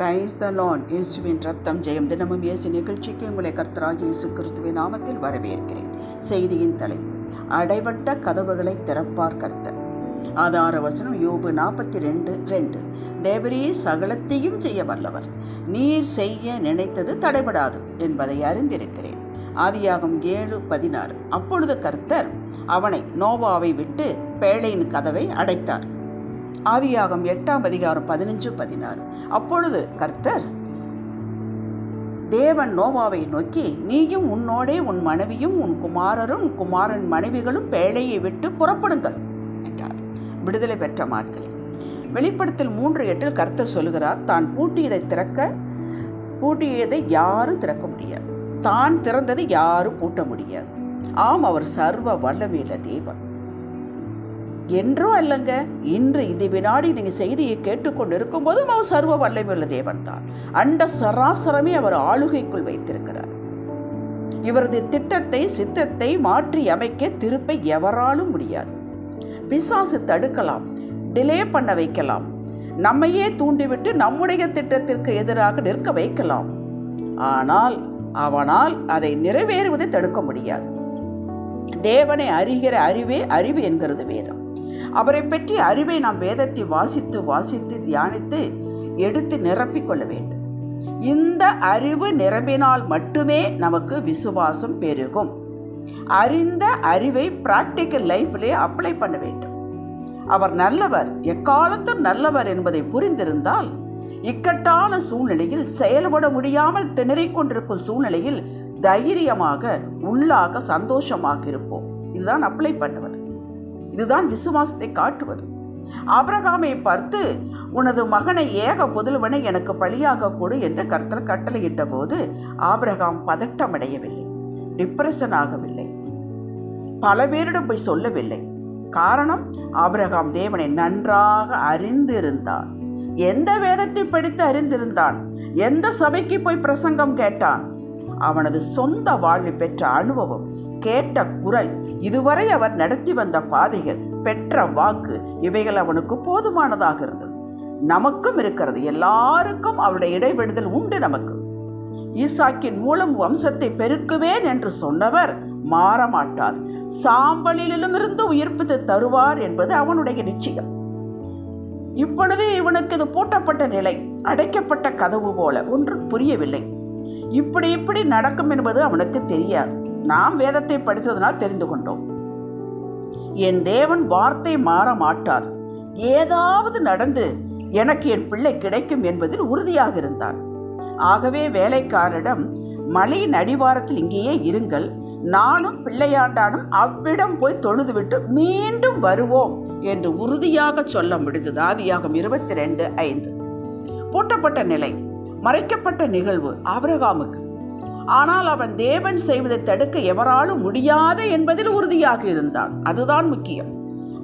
Praise the லான் இயேசுவின் ரத்தம் ஜெயம். தினமும் இயேசு நிகழ்ச்சிக்கு உங்களை கர்த்தராகிய இயேசு கிறிஸ்துவின் நாமத்தில் வரவேற்கிறேன். செய்தியின் தலைப்பு அடைபட்ட கதவுகளை திறப்பார் கர்த்தர். ஆதார வசனம் யோபு நாற்பத்தி ரெண்டு. ரெண்டு தேவரே சகலத்தையும் செய்ய வல்லவர். நீர் செய்ய நினைத்தது தடைபடாது என்பதை அறிந்திருக்கிறேன். ஆதியாகம் ஏழு பதினாறு. அப்பொழுது கர்த்தர் அவனை நோவாவை விட்டு பேழையின் கதவை அடைத்தார். ஆதியாகம் எட்டாம் அதிகாரம் பதினஞ்சு பதினாறு. அப்பொழுது கர்த்தர் தேவன் நோவாவை நோக்கி நீயும் உன்னோடே உன் மனைவியும் உன் குமாரரும் உன் குமாரன் மனைவிகளும் பேழையை விட்டு புறப்படுங்கள் என்றார். விடுதலை பெற்ற மாட்களே வெளிப்படத்தில் மூன்று எட்டில் கர்த்தர் சொல்கிறார் தான் பூட்டியதை திறக்க பூட்டியதை யாரும் திறக்க முடியாது. தான் திறந்ததை யாரும் பூட்ட முடியாது. ஆம் அவர் சர்வ வல்லமையில தேவன். என்றோ அல்லங்க? இன்று இது வினாடி நீங்கள் செய்தியை கேட்டுக்கொண்டு இருக்கும்போதும் அவர் சர்வ வல்லமையுள்ள தேவன் தான் அண்ட சராசரமே அவர் ஆளுகைக்குள் வைத்திருக்கிறார். இவரது திட்டத்தை சித்தத்தை மாற்றி அமைக்க திருப்ப எவராலும் முடியாது. பிசாசு தடுக்கலாம் டிலே பண்ண வைக்கலாம் நம்மையே தூண்டிவிட்டு நம்முடைய திட்டத்திற்கு எதிராக நிற்க வைக்கலாம். ஆனால் அவனால் அதை நிறைவேறுவதை தடுக்க முடியாது. தேவனை அறிகிற அறிவே அறிவு என்கிறது வேதம். அவரை பற்றி அறிவை நாம் வேதத்தை வாசித்து வாசித்து தியானித்து எடுத்து நிரப்பிக்கொள்ள வேண்டும். இந்த அறிவு நிரம்பினால் மட்டுமே நமக்கு விசுவாசம் பெருகும். அறிந்த அறிவை பிராக்டிக்கல் லைஃப்லே அப்ளை பண்ண வேண்டும். அவர் நல்லவர் எக்காலத்தும் நல்லவர் என்பதை புரிந்திருந்தால் இக்கட்டான சூழ்நிலையில் செயல்பட முடியாமல் திணறிக் கொண்டிருக்கும் சூழ்நிலையில் தைரியமாக உள்ளாக சந்தோஷமாக இருப்போம். இதுதான் அப்ளை பண்ணுவது. இதுதான் விசுவாசத்தை காட்டுவது. ஆபிரகாமை பார்த்து உனது மகனை ஏக புதல்வனை எனக்கு பழியாக கொடு என்று கர்த்தர் கட்டளையிட்ட போது ஆபிரகாம் பதட்டமடையவில்லை டிப்ரெஷன் ஆகவில்லை. பல பேரிடம் போய் சொல்லவில்லை. காரணம் ஆபிரகாம் தேவனை நன்றாக அறிந்திருந்தான். எந்த வேதத்தை படித்து அறிந்திருந்தான்? எந்த சபைக்கு போய் பிரசங்கம் கேட்டான்? அவனது சொந்த வாழ்வு பெற்ற அனுபவம் கேட்ட குரல் இதுவரை அவர் நடத்தி வந்த பாதைகள் பெற்ற வாக்கு இவைகள் அவனுக்கு போதுமானதாக இருந்தது. நமக்கும் இருக்கிறது. எல்லாருக்கும் அவருடைய இடைவிடுதல் உண்டு நமக்கு. ஈசாக்கின் மூலம் வம்சத்தை பெருக்குவேன் என்று சொன்னவர் மாறமாட்டார். சாம்பலிலும் இருந்து உயிர்ப்பித்து தருவார் என்பது அவனுடைய நிச்சயம். இப்பொழுது இவனுக்கு இது பூட்டப்பட்ட நிலை அடைக்கப்பட்ட கதவு போல ஒன்றும் புரியவில்லை. இப்படி இப்படி நடக்கும் என்பது அவனுக்கு தெரியாது. நாம் வேதத்தை படித்ததனால் தெரிந்து கொண்டோம். என் தேவன் வார்த்தை மாற மாட்டார். ஏதாவது நடந்து எனக்கு என் பிள்ளை கிடைக்கும் என்பதில் உறுதியாக இருந்தான் ஆகவே வேலைக்காரரிடம் மலையின் அடிவாரத்தில் இங்கேயே இருங்கள். நானும் பிள்ளையாண்டானும் அவ்விடம் போய் தொழுதுவிட்டு மீண்டும் வருவோம் என்று உறுதியாக சொல்ல முடிந்தது. ஆதியாகும் இருபத்தி ரெண்டு ஐந்து. பூட்டப்பட்ட நிலை. மறைக்கப்பட்ட நிகழ்வு ஆபிரகாமுக்கு. ஆனால் அவன் தேவன் செய்வதை தடுக்க எவராலும் முடியாது என்பதில் உறுதியாக இருந்தான். அதுதான் முக்கியம்.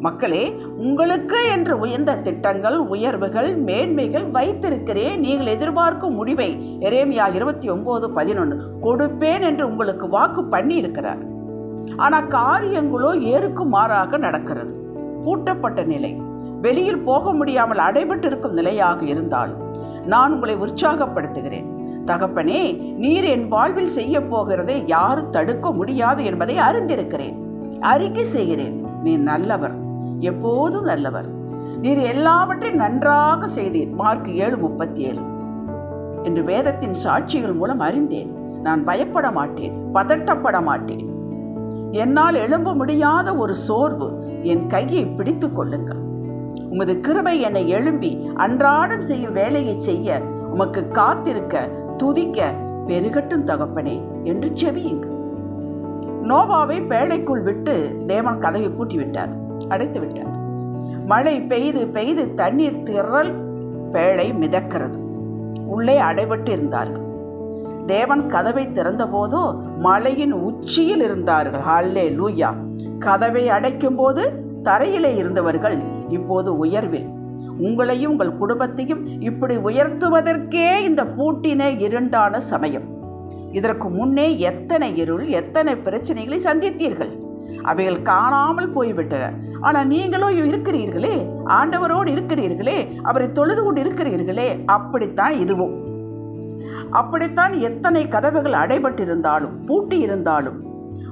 மக்களே உங்களுக்கு என்று உயர்ந்த திட்டங்கள் உயர்வுகள் மேன்மைகள் வைத்திருக்கிறேன். நீங்கள் எதிர்பார்க்கும் முடிவை எரேமியா இருபத்தி ஒன்பது பதினொன்று கொடுப்பேன் என்று உங்களுக்கு வாக்கு பண்ணி இருக்கிறார் ஆனால் காரியங்களோ ஏருக்கு மாறாக நடக்கிறது. பூட்டப்பட்ட நிலை. வெளியில் போக முடியாமல் அடைபட்டிருக்கும் நிலையாக இருந்தாலும் நான் உங்களை உற்சாகப்படுத்துகிறேன். தகப்பனே நீர் என் வாழ்வில் செய்ய போகிறதை யாரும் தடுக்க முடியாது என்பதை அறிந்திருக்கிறேன். அறிக்கை செய்கிறேன். நீர் நல்லவர். எப்போதும் நல்லவர். நீர் எல்லாவற்றையும் நன்றாக செய்தீர். மார்க் ஏழு முப்பத்தி ஏழு என்று வேதத்தின் சாட்சிகள் மூலம் அறிந்தேன். நான் பயப்பட மாட்டேன். பதட்டப்பட மாட்டேன். என்னால் எழும்ப முடியாத ஒரு சோர்வு என் கையை பிடித்து கொள்ளுங்கள். உமது கிருபை என்னை எழும்பி அன்றாடம் செய்யும் வேலையை செய்ய உமக்கு காத்திருக்க துதிக்க பெருகட்டும் தகப்பனே என்று செவியுங்க நோவாவை பேழைக்குள் விட்டு தேவன் கதவை பூட்டி விட்டார் அடைத்து விட்டார் மழை பெய்து பெய்து தண்ணீர் திரள் பேழை மிதக்கிறது. உள்ளே அடைபட்டு இருந்தார்கள். தேவன் கதவை திறந்தபோதோ மலையின் உச்சியில் இருந்தார்கள். ஹல்லே லூயா கதவை அடைக்கும் போது தரையிலே இருந்தவர்கள் இப்போது உயர்வில். உங்களையும் உங்கள் குடும்பத்தையும் இப்படி உயர்த்துவதற்கே இந்த பூட்டின இருண்டான சமயம். இதற்கு முன்னே எத்தனை இருள் எத்தனை பிரச்சனைகளை சந்தித்தீர்கள்? அவைகள் காணாமல் போய்விட்டன. ஆனால் நீங்களோ இருக்கிறீர்களே ஆண்டவரோடு இருக்கிறீர்களே அவரை தொழுது கொண்டு இருக்கிறீர்களே அப்படித்தான் இதுவும். அப்படித்தான் எத்தனை கதவுகள் அடைபட்டிருந்தாலும் பூட்டி இருந்தாலும்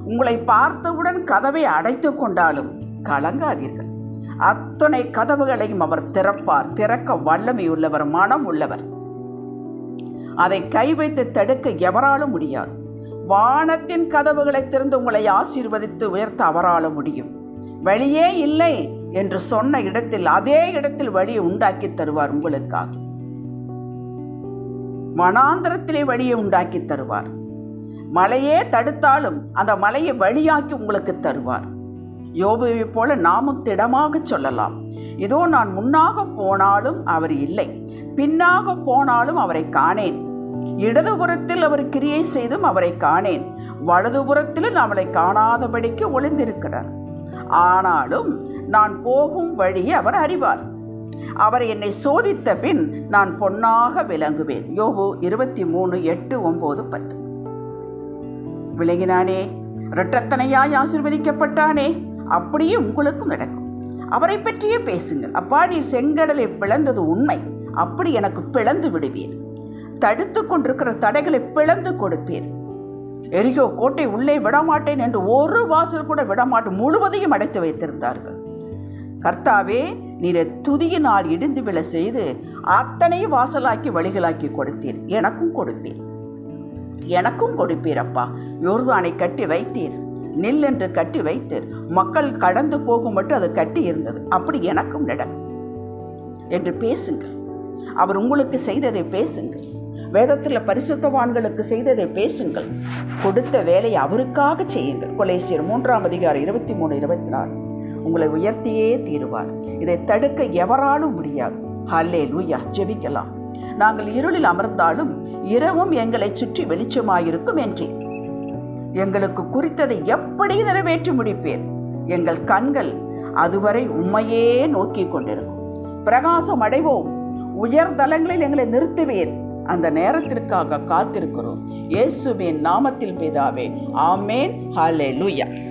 உங்களை பார்த்தவுடன் கதவை அடைத்து கொண்டாலும் கலங்காதீர்கள். அத்தனை கதவுகளையும் அவர் திறப்பார். திறக்க வல்லமை உள்ளவர் மனம் உள்ளவர் அதை கை வைத்து தடுக்க எவராலும் முடியாது. வானத்தின் கதவுகளை திறந்து உங்களை ஆசீர்வதித்து உயர்த்த அவரால முடியும். வழியே இல்லை என்று சொன்ன இடத்தில் அதே இடத்தில் வழியை உண்டாக்கி தருவார் உங்களுக்காக. வனாந்திரத்திலே வழியை உண்டாக்கி தருவார். மலையே தடுத்தாலும் அந்த மலையை வழியாக்கி உங்களுக்கு தருவார். யோபுவை போல நாமும் திடமாக சொல்லலாம். இதோ நான் முன்னாக போனாலும் அவர் இல்லை. பின்னாக போனாலும் அவரை காணேன். இடதுபுறத்தில் அவர் கிரியை செய்தும் அவரை காணேன். வலதுபுறத்திலும் அவளை காணாதபடிக்கு ஒளிந்திருக்கிறார். ஆனாலும் நான் போகும் வழியை அவர் அறிவார். அவர் என்னை சோதித்த பின் நான் பொன்னாக விளங்குவேன். யோபு இருபத்தி மூணு எட்டு ஒன்பது பத்து. விளங்கினானே. இரட்டத்தனையாய் ஆசிர்வதிக்கப்பட்டானே. அப்படியே உங்களுக்கும் நடக்கும். அவரை பற்றியே பேசுங்கள். அப்பா நீர் செங்கடலை பிளந்தது உண்மை. அப்படி எனக்கு பிளந்து விடுவீர். தடுத்து கொண்டிருக்கிற தடைகளை பிளந்து கொடுப்பீர். எரிகோ கோட்டை உள்ளே விடமாட்டேன் என்று ஒரு வாசல் கூட விடமாட்டேன் முழுவதையும் அடைத்து வைத்திருந்தார்கள். கர்த்தாவே நீரை துதியினால் இடிந்து விழ செய்து அத்தனை வாசலாக்கி வழிகளாக்கி கொடுத்தீர். எனக்கும் கொடுப்பீர். எனக்கும் கொடுப்பீர் அப்பா. யோர்தானை கட்டி வைத்தீர். நெல் என்று கட்டி வைத்து மக்கள் கடந்து போகும் மட்டும் அது கட்டி இருந்தது. அப்படி எனக்கும் நடக்கும். என்று பேசுங்கள். அவர் உங்களுக்கு செய்ததை பேசுங்கள். வேதத்தில் பரிசுத்தவான்களுக்கு செய்ததை பேசுங்கள். கொடுத்த வேலையை அவருக்காக செய்யுங்கள். கொலேசியர் மூன்றாம் அதிகாரம் இருபத்தி மூணு இருபத்தி நாலு. உங்களை உயர்த்தியே தீருவார். இதை தடுக்க எவராலும் முடியாது. ஹல்லே லூயா ஜெபிக்கலாம். நாங்கள் இருளில் அமர்ந்தாலும் இரவும் எங்களை சுற்றி வெளிச்சமாயிருக்கும் என்றேன் எங்களுக்கு குறித்ததை எப்படி நிறைவேற்றி முடிப்பேன் எங்கள் கண்கள் அதுவரை உண்மையே நோக்கி கொண்டிருக்கும். பிரகாசம் அடைவோம். உயர்தலங்களில் எங்களை நிறுத்துவேன் அந்த நேரத்திற்காக காத்திருக்கிறோம். இயேசுவின் நாமத்தில் பிதாவே ஆமேன். ஹalleluya.